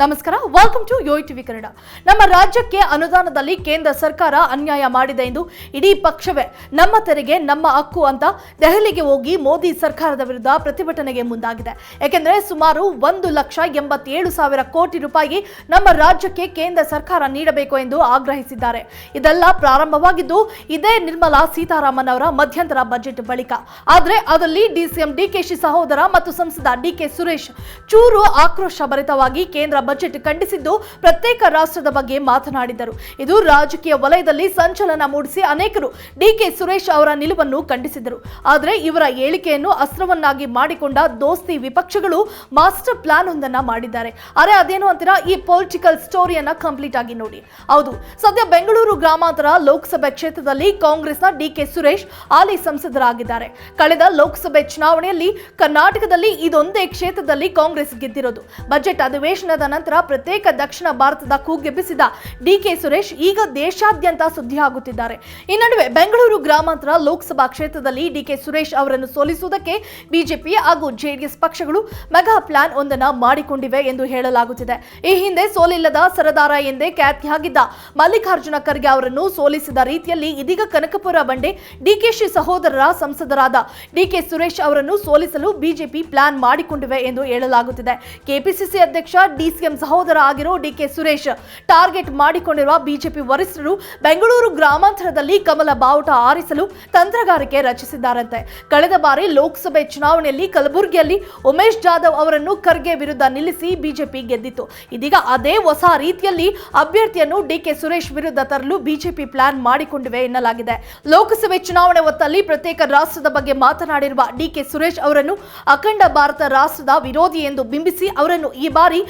ನಮಸ್ಕಾರ welcome to Yo TV Kannada. ನಮ್ಮ ರಾಜ್ಯಕ್ಕೆ ಅನುದಾನದಲ್ಲಿ ಕೇಂದ್ರ ಸರ್ಕಾರ ಅನ್ಯಾಯ ಮಾಡಿದೆ ಎಂದು ಇಡೀ ಪಕ್ಷವೇ ನಮ್ಮ ತೆರಿಗೆ, ನಮ್ಮ ಹಕ್ಕು ಅಂತ ದೆಹಲಿಗೆ ಹೋಗಿ ಮೋದಿ ಸರ್ಕಾರದ ವಿರುದ್ಧ ಪ್ರತಿಭಟನೆಗೆ ಮುಂದಾಗಿದೆ. ಏಕೆಂದರೆ ಸುಮಾರು ಒಂದು ಲಕ್ಷ ಎಂಬತ್ತೇಳು ಸಾವಿರ ಕೋಟಿ ರೂಪಾಯಿ ನಮ್ಮ ರಾಜ್ಯಕ್ಕೆ ಕೇಂದ್ರ ಸರ್ಕಾರ ನೀಡಬೇಕು ಎಂದು ಆಗ್ರಹಿಸಿದ್ದಾರೆ. ಇದೆಲ್ಲ ಪ್ರಾರಂಭವಾಗಿದ್ದು, ಇದೇ ನಿರ್ಮಲಾ ಸೀತಾರಾಮನ್ ಅವರ ಮಧ್ಯಂತರ ಬಜೆಟ್ ಬಳಿಕ. ಆದರೆ ಅದರಲ್ಲಿ ಡಿಸಿಎಂ ಡಿಕೆಶಿ ಸಹೋದರ ಮತ್ತು ಸಂಸದ ಡಿಕೆ ಸುರೇಶ್ ಚೂರು ಆಕ್ರೋಶ ಭರಿತವಾಗಿ ಕೇಂದ್ರ ಬಜೆಟ್ ಖಂಡಿಸಿದ್ದು ಪ್ರತ್ಯೇಕ ರಾಷ್ಟ್ರದ ಬಗ್ಗೆ ಮಾತನಾಡಿದರು. ಇದು ರಾಜಕೀಯ ವಲಯದಲ್ಲಿ ಸಂಚಲನ ಮೂಡಿಸಿ ಅನೇಕರು ಡಿಕೆ ಸುರೇಶ್ ಅವರ ನಿಲುವನ್ನು ಖಂಡಿಸಿದರು. ಆದರೆ ಇವರ ಹೇಳಿಕೆಯನ್ನು ಅಸ್ತ್ರವನ್ನಾಗಿ ಮಾಡಿಕೊಂಡ ದೋಸ್ತಿ ವಿಪಕ್ಷಗಳು ಮಾಸ್ಟರ್ ಪ್ಲಾನ್ ಒಂದನ್ನ ಮಾಡಿದ್ದಾರೆ. ಅರೆ ಅದೇನು ಅಂತೀರಾ? ಈ ಪೊಲಿಟಿಕಲ್ ಸ್ಟೋರಿಯನ್ನ ಕಂಪ್ಲೀಟ್ ಆಗಿ ನೋಡಿ. ಹೌದು, ಸದ್ಯ ಬೆಂಗಳೂರು ಗ್ರಾಮಾಂತರ ಲೋಕಸಭೆ ಕ್ಷೇತ್ರದಲ್ಲಿ ಕಾಂಗ್ರೆಸ್ನ ಡಿಕೆ ಸುರೇಶ್ ಹಾಲಿ ಸಂಸದರಾಗಿದ್ದಾರೆ. ಕಳೆದ ಲೋಕಸಭೆ ಚುನಾವಣೆಯಲ್ಲಿ ಕರ್ನಾಟಕದಲ್ಲಿ ಇದೊಂದೇ ಕ್ಷೇತ್ರದಲ್ಲಿ ಕಾಂಗ್ರೆಸ್ ಗೆದ್ದಿರೋದು. ಬಜೆಟ್ ಅಧಿವೇಶನದ ನಂತರ ಪ್ರತ್ಯೇಕ ದಕ್ಷಿಣ ಭಾರತದ ಕೂಗೆಬ್ಬಿಸಿದ ಡಿಕೆ ಸುರೇಶ್ ಈಗ ದೇಶಾದ್ಯಂತ ಸುದ್ದಿಯಾಗುತ್ತಿದ್ದಾರೆ. ಈ ನಡುವೆ ಬೆಂಗಳೂರು ಗ್ರಾಮಾಂತರ ಲೋಕಸಭಾ ಕ್ಷೇತ್ರದಲ್ಲಿ ಡಿಕೆ ಸುರೇಶ್ ಅವರನ್ನು ಸೋಲಿಸುವುದಕ್ಕೆ ಬಿಜೆಪಿ ಹಾಗೂ ಜೆಡಿಎಸ್ ಪಕ್ಷಗಳು ಮೆಗಾ ಪ್ಲಾನ್ ಒಂದನ್ನ ಮಾಡಿಕೊಂಡಿವೆ ಎಂದು ಹೇಳಲಾಗುತ್ತಿದೆ. ಈ ಹಿಂದೆ ಸೋಲಿಲ್ಲದ ಸರದಾರ ಎಂದೇ ಖ್ಯಾತಿಯಾಗಿದ್ದ ಮಲ್ಲಿಕಾರ್ಜುನ ಖರ್ಗೆ ಅವರನ್ನು ಸೋಲಿಸಿದ ರೀತಿಯಲ್ಲಿ ಇದೀಗ ಕನಕಪುರ ಬಂಡೆ ಡಿಕೆಶಿ ಸಹೋದರರ ಸಂಸದರಾದ ಡಿಕೆ ಸುರೇಶ್ ಅವರನ್ನು ಸೋಲಿಸಲು ಬಿಜೆಪಿ ಪ್ಲಾನ್ ಮಾಡಿಕೊಂಡಿವೆ ಎಂದು ಹೇಳಲಾಗುತ್ತಿದೆ. ಕೆಪಿಸಿಸಿ ಅಧ್ಯಕ್ಷ ಡಿಸಿಎಂ ಸಹೋದರ ಆಗಿರೋ ಡಿಕೆ ಸುರೇಶ್ ಟಾರ್ಗೆಟ್ ಮಾಡಿಕೊಂಡಿರುವ ಬಿಜೆಪಿ ವರಿಷ್ಠರು ಬೆಂಗಳೂರು ಗ್ರಾಮಾಂತರದಲ್ಲಿ ಕಮಲ ಬಾವುಟ ಆರಿಸಲು ತಂತ್ರಗಾರಿಕೆ ರಚಿಸಿದ್ದಾರಂತೆ. ಕಳೆದ ಬಾರಿ ಲೋಕಸಭೆ ಚುನಾವಣೆಯಲ್ಲಿ ಕಲಬುರಗಿಯಲ್ಲಿ ಉಮೇಶ್ ಜಾಧವ್ ಅವರನ್ನು ಖರ್ಗೆ ವಿರುದ್ಧ ನಿಲ್ಲಿಸಿ ಬಿಜೆಪಿ ಗೆದ್ದಿತ್ತು. ಇದೀಗ ಅದೇ ಹೊಸ ರೀತಿಯಲ್ಲಿ ಅಭ್ಯರ್ಥಿಯನ್ನು ಡಿಕೆ ಸುರೇಶ್ ವಿರುದ್ಧ ತರಲು ಬಿಜೆಪಿ ಪ್ಲಾನ್ ಮಾಡಿಕೊಂಡಿವೆ ಎನ್ನಲಾಗಿದೆ. ಲೋಕಸಭೆ ಚುನಾವಣೆ ಹೊತ್ತಲ್ಲಿ ಪ್ರತ್ಯೇಕ ರಾಷ್ಟ್ರದ ಬಗ್ಗೆ ಮಾತನಾಡಿರುವ ಡಿಕೆ ಸುರೇಶ್ ಅವರನ್ನು ಅಖಂಡ ಭಾರತ ರಾಷ್ಟ್ರದ ವಿರೋಧಿ ಎಂದು ಬಿಂಬಿಸಿ ಅವರನ್ನು ಈ ಬಾರಿ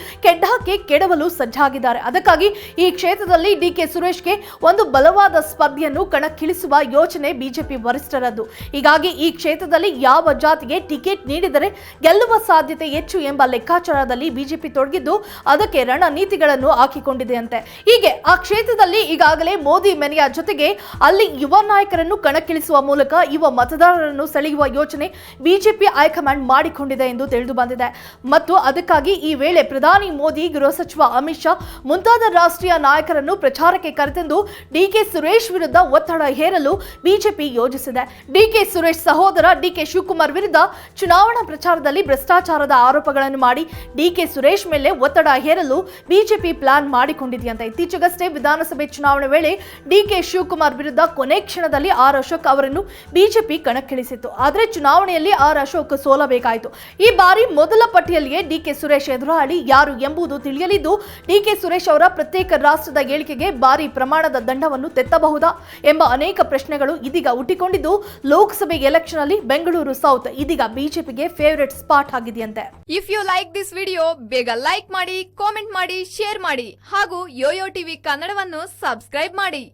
ಕೆಡ್ಡಾಕ್ಕೆ ಕೆಡವಲು ಸಜ್ಜಾಗಿದ್ದಾರೆ. ಅದಕ್ಕಾಗಿ ಈ ಕ್ಷೇತ್ರದಲ್ಲಿ ಡಿಕೆ ಸುರೇಶ್ಗೆ ಒಂದು ಬಲವಾದ ಸ್ಪರ್ಧೆಯನ್ನು ಕಣಕ್ಕಿಳಿಸುವ ಯೋಚನೆ ಬಿಜೆಪಿ ವರಿಷ್ಠರದ್ದು. ಹೀಗಾಗಿ ಈ ಕ್ಷೇತ್ರದಲ್ಲಿ ಯಾವ ಜಾತಿಗೆ ಟಿಕೆಟ್ ನೀಡಿದರೆ ಗೆಲ್ಲುವ ಸಾಧ್ಯತೆ ಹೆಚ್ಚು ಎಂಬ ಲೆಕ್ಕಾಚಾರದಲ್ಲಿ ಬಿಜೆಪಿ ತೊಡಗಿದ್ದು ಅದಕ್ಕೆ ರಣನೀತಿಗಳನ್ನು ಹಾಕಿಕೊಂಡಿದೆಯಂತೆ. ಹೀಗೆ ಆ ಕ್ಷೇತ್ರದಲ್ಲಿ ಈಗಾಗಲೇ ಮೋದಿ ಮೆನೆಯ ಜೊತೆಗೆ ಅಲ್ಲಿ ಯುವ ನಾಯಕರನ್ನು ಕಣಕ್ಕಿಳಿಸುವ ಮೂಲಕ ಯುವ ಮತದಾರರನ್ನು ಸೆಳೆಯುವ ಯೋಚನೆ ಬಿಜೆಪಿ ಹೈಕಮಾಂಡ್ ಮಾಡಿಕೊಂಡಿದೆ ಎಂದು ತಿಳಿದು ಬಂದಿದೆ. ಮತ್ತು ಅದಕ್ಕಾಗಿ ಈ ವೇಳೆ ಪ್ರಧಾನಿ ಮೋದಿ ಗೃಹ ಸಚಿವ ಅಮಿತ್ ಶಾ ಮುಂತಾದ ರಾಷ್ಟ್ರೀಯ ನಾಯಕರನ್ನು ಪ್ರಚಾರಕ್ಕೆ ಕರೆತಂದು ಡಿಕೆ ಸುರೇಶ್ ವಿರುದ್ಧ ಒತ್ತಡ ಹೇರಲು ಬಿಜೆಪಿ ಯೋಜಿಸಿದೆ. ಡಿಕೆ ಸುರೇಶ್ ಸಹೋದರ ಡಿಕೆ ಶಿವಕುಮಾರ್ ವಿರುದ್ಧ ಚುನಾವಣಾ ಪ್ರಚಾರದಲ್ಲಿ ಭ್ರಷ್ಟಾಚಾರದ ಆರೋಪಗಳನ್ನು ಮಾಡಿ ಡಿಕೆ ಸುರೇಶ್ ಮೇಲೆ ಒತ್ತಡ ಹೇರಲು ಬಿಜೆಪಿ ಪ್ಲಾನ್ ಮಾಡಿಕೊಂಡಿದೆಯಂತೆ. ಇತ್ತೀಚೆಗಷ್ಟೇ ವಿಧಾನಸಭೆ ಚುನಾವಣೆ ವೇಳೆ ಡಿಕೆ ಶಿವಕುಮಾರ್ ವಿರುದ್ಧ ಕೊನೆ ಕ್ಷಣದಲ್ಲಿ ಆರ್ ಅಶೋಕ್ ಅವರನ್ನು ಬಿಜೆಪಿ ಕಣಕ್ಕಿಳಿಸಿತ್ತು. ಆದರೆ ಚುನಾವಣೆಯಲ್ಲಿ ಆರ್ ಅಶೋಕ್ ಸೋಲಬೇಕಾಯಿತು. ಈ ಬಾರಿ ಮೊದಲ ಪಟ್ಟಿಯಲ್ಲಿಯೇ ಡಿಕೆ ಸುರೇಶ್ ಎದುರಾಳಿ. ಯಾರು ಎಂಬುದು ತಿಳಿಯಲಿದ್ದು, ಡಿಕೆ ಸುರೇಶ್ ಅವರ ಪ್ರತ್ಯೇಕ ರಾಷ್ಟ್ರದ ಹೇಳಿಕೆಗೆ ಭಾರಿ ಪ್ರಮಾಣದ ದಂಡವನ್ನು ತೆತ್ತಬಹುದಾ ಎಂಬ ಅನೇಕ ಪ್ರಶ್ನೆಗಳು ಇದೀಗ ಹುಟ್ಟಿಕೊಂಡಿದ್ದು, ಲೋಕಸಭೆ ಎಲೆಕ್ಷನ್ ಅಲ್ಲಿ ಬೆಂಗಳೂರು ಸೌತ್ ಇದೀಗ ಬಿಜೆಪಿಗೆ favourite spot ಆಗಿದೆಯಂತೆ. If you like this video ಬೇಗ ಲೈಕ್ ಮಾಡಿ ಕಾಮೆಂಟ್ ಮಾಡಿ ಶೇರ್ ಮಾಡಿ ಹಾಗೂ ಯೋಯೋ ಟಿವಿ ಕನ್ನಡವನ್ನು ಸಬ್ಸ್ಕ್ರೈಬ್ ಮಾಡಿ.